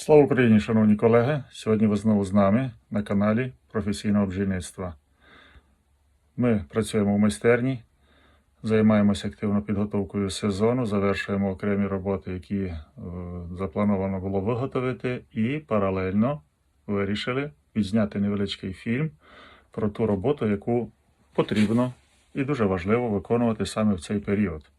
Слава Україні, шановні колеги! Сьогодні ви знову з нами на каналі професійного бджільництва. Ми працюємо в майстерні, займаємося активно підготовкою сезону, завершуємо окремі роботи, які е, заплановано було виготовити, і паралельно вирішили відзняти невеличкий фільм про ту роботу, яку потрібно і дуже важливо виконувати саме в цей період.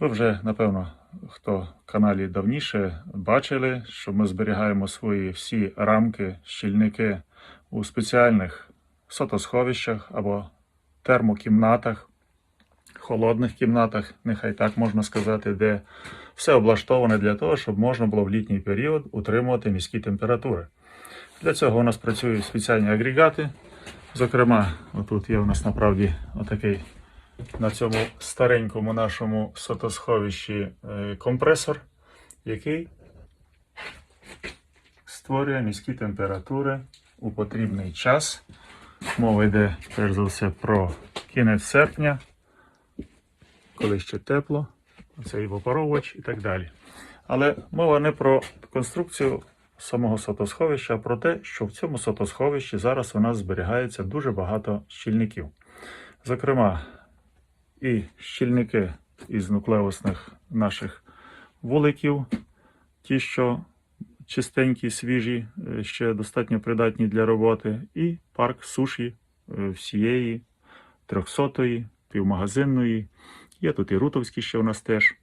Ви вже, напевно, хто в каналі давніше бачили, що ми зберігаємо свої всі рамки, щільники у спеціальних сотосховищах або термокімнатах, холодних кімнатах, нехай так можна сказати, де все облаштоване для того, щоб можна було в літній період утримувати низькі температури. Для цього у нас працюють спеціальні агрегати. Зокрема, отут є у нас направді отакий на цьому старенькому нашому сотосховищі е, компресор, який створює низькі температури у потрібний час. Мова йде перш за все про кінець серпня, коли ще тепло, цей випаровувач і так далі. Але мова не про конструкцію самого сотосховища, а про те, що в цьому сотосховищі зараз у нас зберігається дуже багато щільників. Зокрема, і щільники із нуклеусних наших вуликів, ті, що чистенькі, свіжі, е, ще достатньо придатні для роботи, і парк суші е, всієї трьохсотої, півмагазинної. Є тут і рутовські ще у нас теж.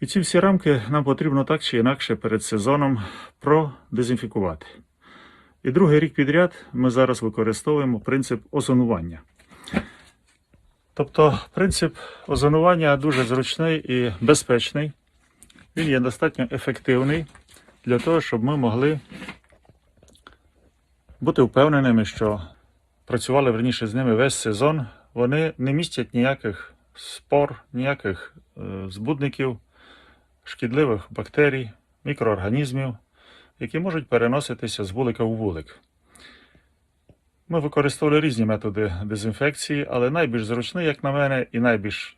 І ці всі рамки нам потрібно так чи інакше перед сезоном продезінфікувати. І другий рік підряд ми зараз використовуємо принцип озонування. Тобто принцип озонування дуже зручний і безпечний. Він є достатньо ефективний для того, щоб ми могли бути впевненими, що працювали верніше з ними весь сезон. Вони не містять ніяких спор, ніяких е, збудників, шкідливих бактерій, мікроорганізмів, які можуть переноситися з вулика у вулик. Ми використовували різні методи дезінфекції, але найбільш зручний, як на мене, і найбільш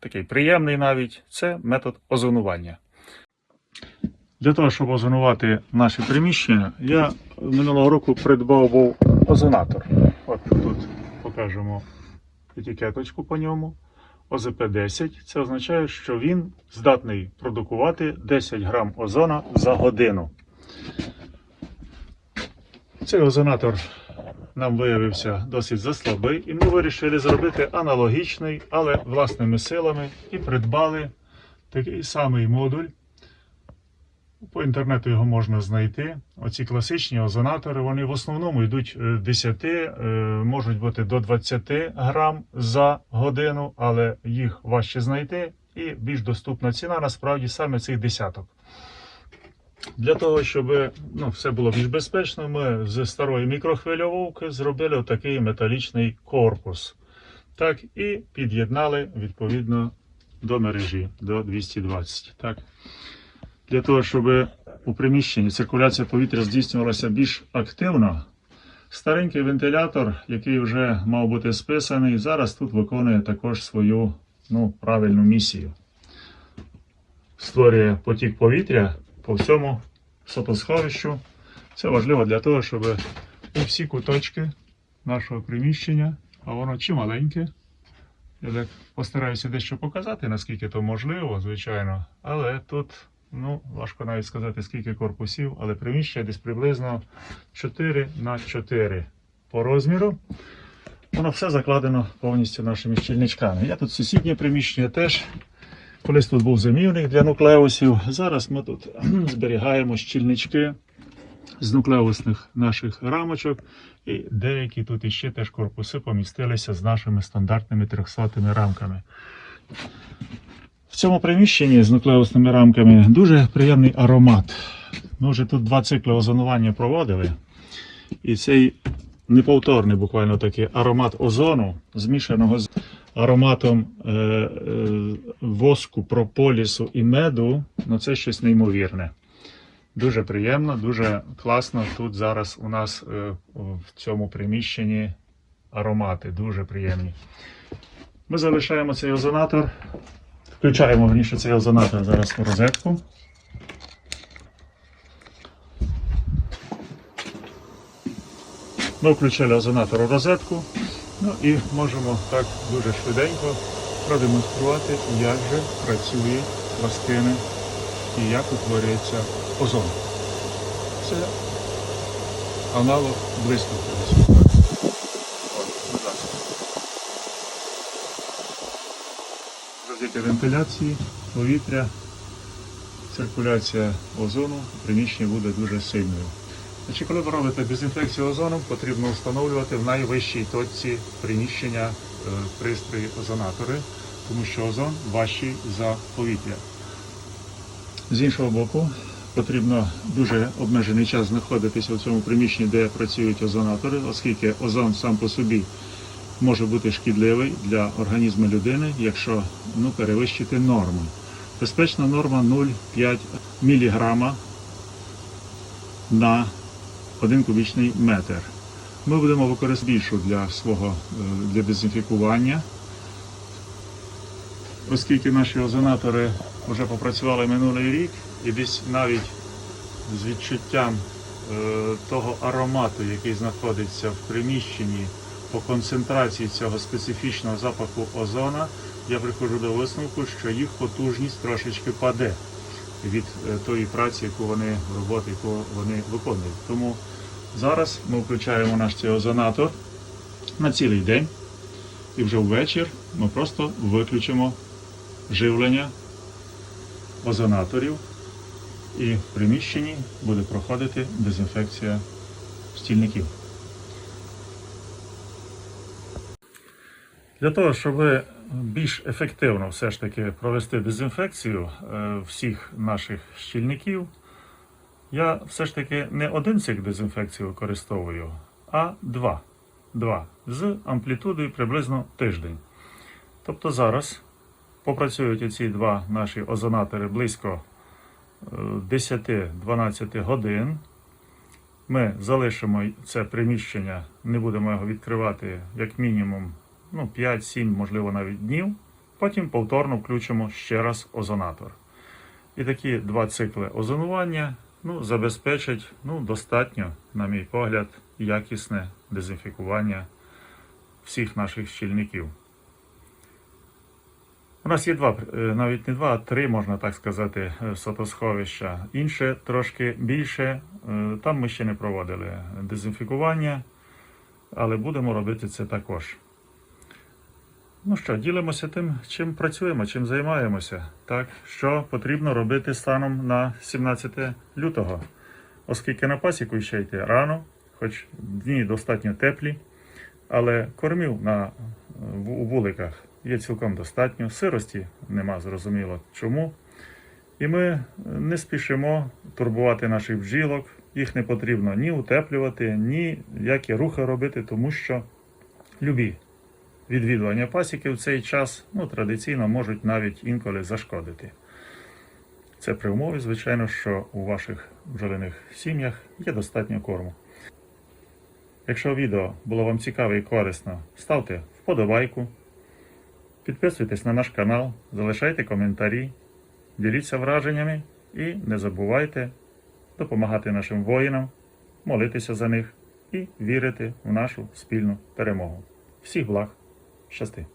такий приємний навіть це метод озонування. Для того, щоб озонувати наші приміщення, я минулого року придбав був озонатор. От тут покажемо етикеточку по ньому. ОЗП-10. Це означає, що він здатний продукувати 10 грам озона за годину. Цей озонатор нам виявився досить заслабий, і ми вирішили зробити аналогічний, але власними силами, і придбали такий самий модуль. По інтернету його можна знайти. Оці класичні озонатори, вони в основному йдуть е, 10, е, можуть бути до 20 грам за годину, але їх важче знайти. І більш доступна ціна насправді саме цих десяток. Для того, щоб ну, все було більш безпечно, ми з старої мікрохвильовки зробили такий металічний корпус. Так, і під'єднали відповідно до мережі до 220. Так. Для того, щоб у приміщенні циркуляція повітря здійснювалася більш активно, старенький вентилятор, який вже мав бути списаний, зараз тут виконує також свою ну, правильну місію. Створює потік повітря по всьому сотосховищу. Це важливо для того, щоб у всі куточки нашого приміщення, а воно чималеньке. Я так постараюся дещо показати, наскільки то можливо, звичайно. Але тут, ну, важко навіть сказати, скільки корпусів, але приміщення десь приблизно 4 на 4 по розміру. Воно все закладено повністю нашими щільничками. Я тут сусіднє приміщення теж Колись тут був зимівник для нуклеусів. Зараз ми тут зберігаємо щільнички з нуклеусних наших рамочок. І деякі тут іще теж корпуси помістилися з нашими стандартними 300 рамками. В цьому приміщенні з нуклеусними рамками дуже приємний аромат. Ми вже тут два цикли озонування проводили. І цей неповторний буквально такий аромат озону, змішаного з ароматом е, е, воску, прополісу і меду, ну це щось неймовірне. Дуже приємно, дуже класно. Тут зараз у нас е, в цьому приміщенні аромати дуже приємні. Ми залишаємо цей озонатор, включаємо верніше цей озонатор зараз у розетку. Ми включили озонатор у розетку. Ну і можемо так дуже швиденько продемонструвати, як же працює пластини і як утворюється озон. Це аналог блискавки. Завдяки вентиляції повітря, циркуляція озону в приміщенні буде дуже сильною. Значить, коли ви робите дезінфекцію озоном, потрібно встановлювати в найвищій точці приміщення е, пристрої озонатори, тому що озон важчий за повітря. З іншого боку, потрібно дуже обмежений час знаходитися в цьому приміщенні, де працюють озонатори, оскільки озон сам по собі може бути шкідливий для організму людини, якщо ну, перевищити норму. Безпечна норма 0,5 мг на 1 кубічний метр. Ми будемо використовувати більшу для свого е, для дезінфікування, оскільки наші озонатори вже попрацювали минулий рік, і десь навіть з відчуттям е, того аромату, який знаходиться в приміщенні по концентрації цього специфічного запаху озона, я приходжу до висновку, що їх потужність трошечки паде від е, тої праці, яку вони роботи, яку вони виконують. Тому зараз ми включаємо наш цей озонатор на цілий день, і вже ввечір ми просто виключимо живлення озонаторів, і в приміщенні буде проходити дезінфекція стільників. Для того, щоб більш ефективно все ж таки провести дезінфекцію е, всіх наших щільників, я все ж таки не один цих дезінфекцій використовую, а два. Два з амплітудою приблизно тиждень. Тобто зараз попрацюють оці два наші озонатори близько е, 10-12 годин. Ми залишимо це приміщення, не будемо його відкривати як мінімум ну, 5-7, можливо, навіть днів. Потім повторно включимо ще раз озонатор. І такі два цикли озонування ну, забезпечать ну, достатньо, на мій погляд, якісне дезінфікування всіх наших щільників. У нас є два, е, навіть не два, а три, можна так сказати, е, сотосховища. Інше трошки більше. е, Там ми ще не проводили дезінфікування, але будемо робити це також. Ну що, ділимося тим, чим працюємо, чим займаємося. Так, що потрібно робити станом на 17 лютого, оскільки на пасіку ще йти рано, хоч дні достатньо теплі, але кормів на, у вуликах є цілком достатньо, сирості нема зрозуміло чому. І ми не спішимо турбувати наших бджілок, їх не потрібно ні утеплювати, ні які рухи робити, тому що любі відвідування пасіки в цей час ну, традиційно можуть навіть інколи зашкодити. Це при умові, звичайно, що у ваших бджолиних сім'ях є достатньо корму. Якщо відео було вам цікаве і корисно, ставте вподобайку, підписуйтесь на наш канал, залишайте коментарі, діліться враженнями і не забувайте допомагати нашим воїнам, молитися за них і вірити в нашу спільну перемогу. Всіх благ! Shastê.